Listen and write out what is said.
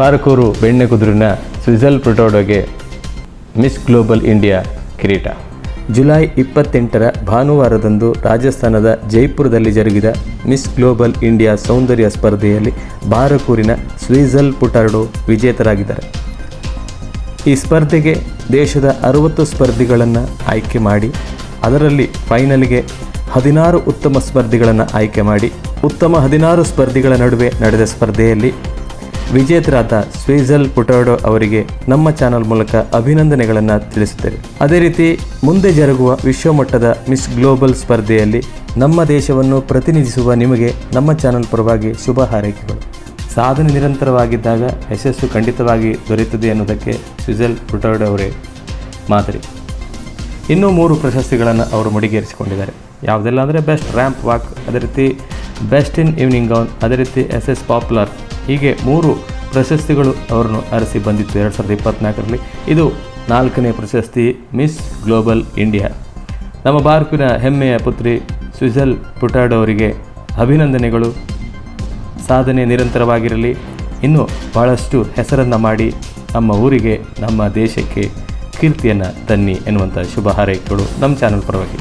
ಬಾರಕೂರು ಬೆಣ್ಣೆಕುದುರಿನ ಸ್ವಿಜಲ್ ಪ್ರೊಟೋಡೋಗೆ ಮಿಸ್ ಗ್ಲೋಬಲ್ ಇಂಡಿಯಾ ಕಿರೀಟ. ಜುಲೈ ಇಪ್ಪತ್ತೆಂಟರ ಭಾನುವಾರದಂದು ರಾಜಸ್ಥಾನದ ಜೈಪುರದಲ್ಲಿ ಜರುಗಿದ ಮಿಸ್ ಗ್ಲೋಬಲ್ ಇಂಡಿಯಾ ಸೌಂದರ್ಯ ಸ್ಪರ್ಧೆಯಲ್ಲಿ ಬಾರಕೂರಿನ ಸ್ವಿಜಲ್ ಪುಟಾರ್ಡೋ ವಿಜೇತರಾಗಿದ್ದಾರೆ. ಈ ಸ್ಪರ್ಧೆಗೆ ದೇಶದ ಅರವತ್ತು ಸ್ಪರ್ಧಿಗಳನ್ನು ಆಯ್ಕೆ ಮಾಡಿ, ಅದರಲ್ಲಿ ಫೈನಲ್ಗೆ ಹದಿನಾರು ಉತ್ತಮ ಸ್ಪರ್ಧಿಗಳನ್ನು ಆಯ್ಕೆ ಮಾಡಿ, ಉತ್ತಮ ಹದಿನಾರು ಸ್ಪರ್ಧಿಗಳ ನಡುವೆ ನಡೆದ ಸ್ಪರ್ಧೆಯಲ್ಲಿ ವಿಜೇತರಾದ ಸ್ವೇಜಲ್ ಪುಟಾಡೋ ಅವರಿಗೆ ನಮ್ಮ ಚಾನಲ್ ಮೂಲಕ ಅಭಿನಂದನೆಗಳನ್ನು ತಿಳಿಸುತ್ತೇವೆ. ಅದೇ ರೀತಿ ಮುಂದೆ ಜರುಗುವ ವಿಶ್ವಮಟ್ಟದ ಮಿಸ್ ಗ್ಲೋಬಲ್ ಸ್ಪರ್ಧೆಯಲ್ಲಿ ನಮ್ಮ ದೇಶವನ್ನು ಪ್ರತಿನಿಧಿಸುವ ನಿಮಗೆ ನಮ್ಮ ಚಾನಲ್ ಪರವಾಗಿ ಶುಭ ಹಾರೈಕೆಗಳು. ಸಾಧನೆ ನಿರಂತರವಾಗಿದ್ದಾಗ ಯಶಸ್ಸು ಖಂಡಿತವಾಗಿ ದೊರೆಯುತ್ತದೆ ಎನ್ನುವುದಕ್ಕೆ ಸ್ವಿಜಲ್ ಪುಟಾಡೋ ಅವರೇ ಮಾದರಿ. ಇನ್ನೂ ಮೂರು ಪ್ರಶಸ್ತಿಗಳನ್ನು ಅವರು ಮುಡಿಗೇರಿಸಿಕೊಂಡಿದ್ದಾರೆ. ಯಾವುದೆಲ್ಲ ಅಂದರೆ ಬೆಸ್ಟ್ ರ್ಯಾಂಪ್ ವಾಕ್, ಅದೇ ರೀತಿ ಬೆಸ್ಟ್ ಇನ್ ಈವ್ನಿಂಗ್ ಗೌನ್, ಅದೇ ರೀತಿ ಎಸ್ ಎಸ್ ಪಾಪ್ಯುಲರ್ ಹೀಗೆ ಮೂರು ಪ್ರಶಸ್ತಿಗಳು ಅವರನ್ನು ಅರಸಿ ಬಂದಿತ್ತು ಎರಡು ಸಾವಿರದ ಇಪ್ಪತ್ತ್ನಾಲ್ಕರಲ್ಲಿ ಇದು ನಾಲ್ಕನೇ ಪ್ರಶಸ್ತಿ ಮಿಸ್ ಗ್ಲೋಬಲ್ ಇಂಡಿಯಾ ನಮ್ಮ ಭಾರತಿನ ಹೆಮ್ಮೆಯ ಪುತ್ರಿ ಸ್ವಿಜಲ್ ಪುಟಾಡೋ ಅವರಿಗೆ ಅಭಿನಂದನೆಗಳು. ಸಾಧನೆ ನಿರಂತರವಾಗಿರಲಿ. ಇನ್ನೂ ಭಾಳಷ್ಟು ಹೆಸರನ್ನು ಮಾಡಿ ನಮ್ಮ ಊರಿಗೆ, ನಮ್ಮ ದೇಶಕ್ಕೆ ಕೀರ್ತಿಯನ್ನು ತನ್ನಿ ಎನ್ನುವಂಥ ಶುಭ ಹಾರೈಕೆಗಳು ನಮ್ಮ ಚಾನಲ್ ಪರವಾಗಿ.